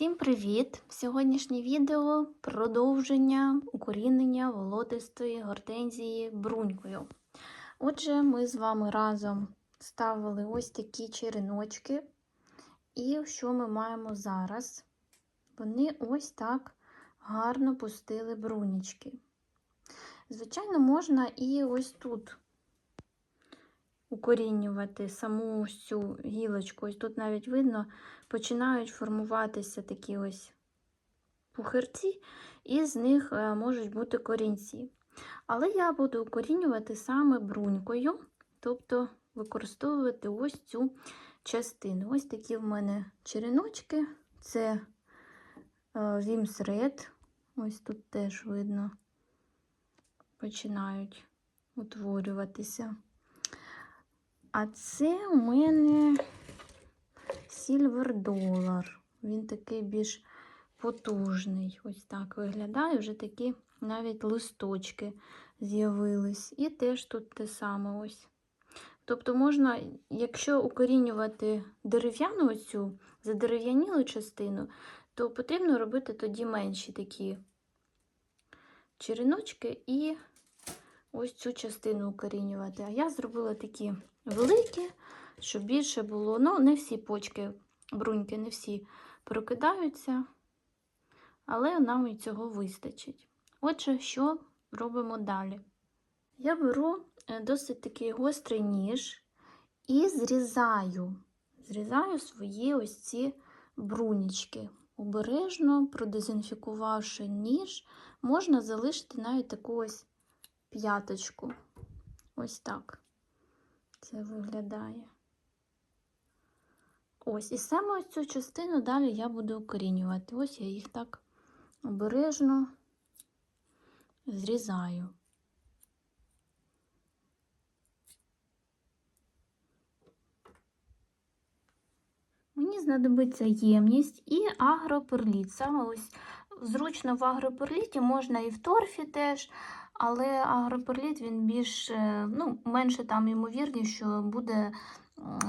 Всім привіт! Сьогоднішнє відео продовження укорінення волотистої гортензії брунькою. Отже, ми з вами разом ставили ось такі череночки. І що ми маємо зараз? Вони ось так гарно пустили брунічки. Звичайно, можна і ось тут укорінювати саму цю гілочку. Ось тут навіть видно, починають формуватися такі ось пухирці, і з них е, можуть бути корінці. Але я буду укорінювати саме брунькою, тобто використовувати ось цю частину. Ось такі в мене череночки, це Вімс Red. Ось тут теж видно, починають утворюватися. А це у мене Silver Dollar. Він такий більш потужний. Ось так виглядає. Вже такі навіть листочки з'явились. І теж тут те саме ось. Тобто можна, якщо укорінювати дерев'яну оцю задерев'янілу частину, то потрібно робити тоді менші такі череночки і ось цю частину укорінювати. А я зробила такі великі, щоб більше було. Ну, не всі почки, бруньки, не всі прокидаються, але нам і цього вистачить. Отже, що робимо далі? Я беру досить такий гострий ніж і зрізаю, зрізаю свої ось ці брунічки. Обережно, продезінфікувавши ніж, можна залишити навіть таку ось п'яточку. Ось так це виглядає. Ось, і саме ось цю частину далі я буду укорінювати. Ось я їх так обережно зрізаю. Мені знадобиться ємність і агроперліт. Саме ось зручно в агроперліті, можна і в торфі теж, але агроперліт він більш, ну, менше там ймовірність, що буде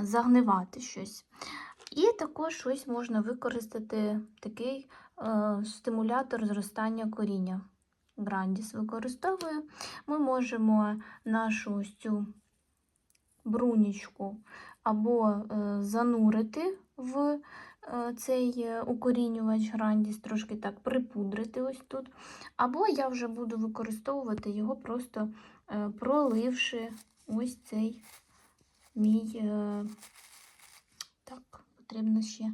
загнивати щось. І також ось можна використати такий е, стимулятор зростання коріння. Грандіс використовую. Ми можемо нашу ось цю брунічку або е, занурити в е, цей укорінювач грандіс, трошки так припудрити ось тут. Або я вже буду використовувати його, просто е, проливши ось цей мій, е, так, потрібно ще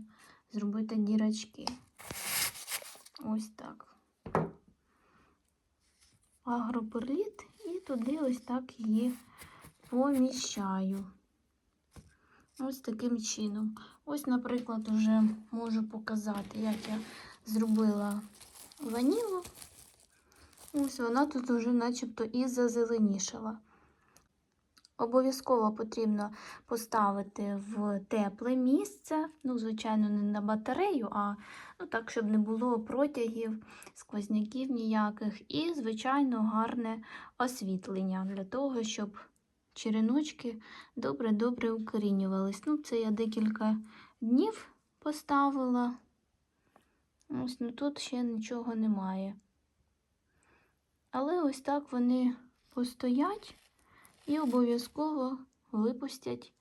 зробити дірочки. Ось так. Агроперліт і туди ось так її поміщаю. Ось таким чином. Ось, наприклад, вже можу показати, як я зробила ванілу. Ось вона тут вже начебто і зазеленішала. Обов'язково потрібно поставити в тепле місце, ну, звичайно, не на батарею, а ну, так, щоб не було протягів, сквозняків ніяких. І, звичайно, гарне освітлення для того, щоб череночки добре-добре укорінювались. Ну, це я декілька днів поставила. Ось ну, тут ще нічого немає. Але ось так вони постоять і обов'язково випустять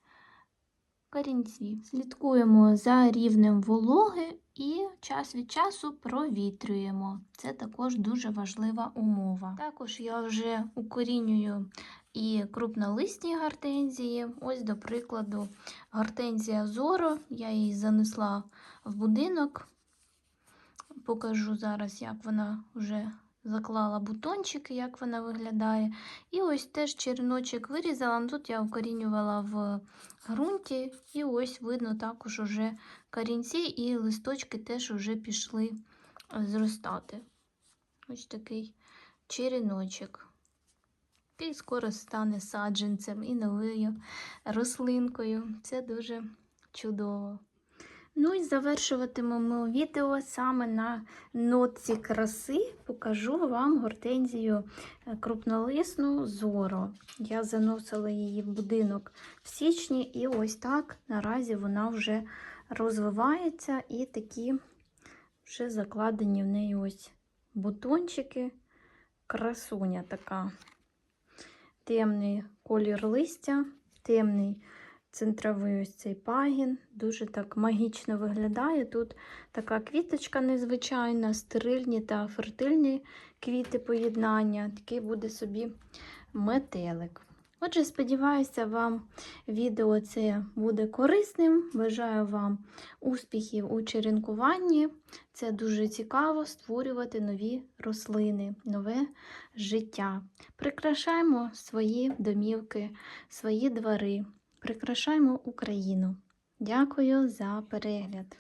корінці. Слідкуємо за рівнем вологи і час від часу провітрюємо. Це також дуже важлива умова. Також я вже укорінюю і крупнолисні гортензії. Ось, до прикладу, гортензія Зоро. Я її занесла в будинок. Покажу зараз, як вона вже заклала бутончики, як вона виглядає. І ось теж череночок вирізала. Ну, тут я укорінювала в ґрунті, і ось видно також уже корінці, і листочки теж вже пішли зростати. Ось такий череночок. Який скоро стане саджанцем і новою рослинкою. Це дуже чудово. Ну і завершуватимемо відео саме на нотці краси. Покажу вам гортензію крупнолисну зоро. Я заносила її в будинок в січні, і ось так наразі вона вже розвивається і такі Вже закладені в неї ось бутончики. Красуня така. Темний колір листя, темний центровий ось цей пагін. Дуже так магічно виглядає. Тут така квіточка незвичайна, стерильні та фертильні квіти поєднання. Такий буде собі метелик. Отже, сподіваюся, вам відео це буде корисним. Бажаю вам успіхів у черенкуванні. Це дуже цікаво створювати нові рослини, нове життя. Прикрашаємо свої домівки, свої двори, прикрашаємо Україну. Дякую за перегляд!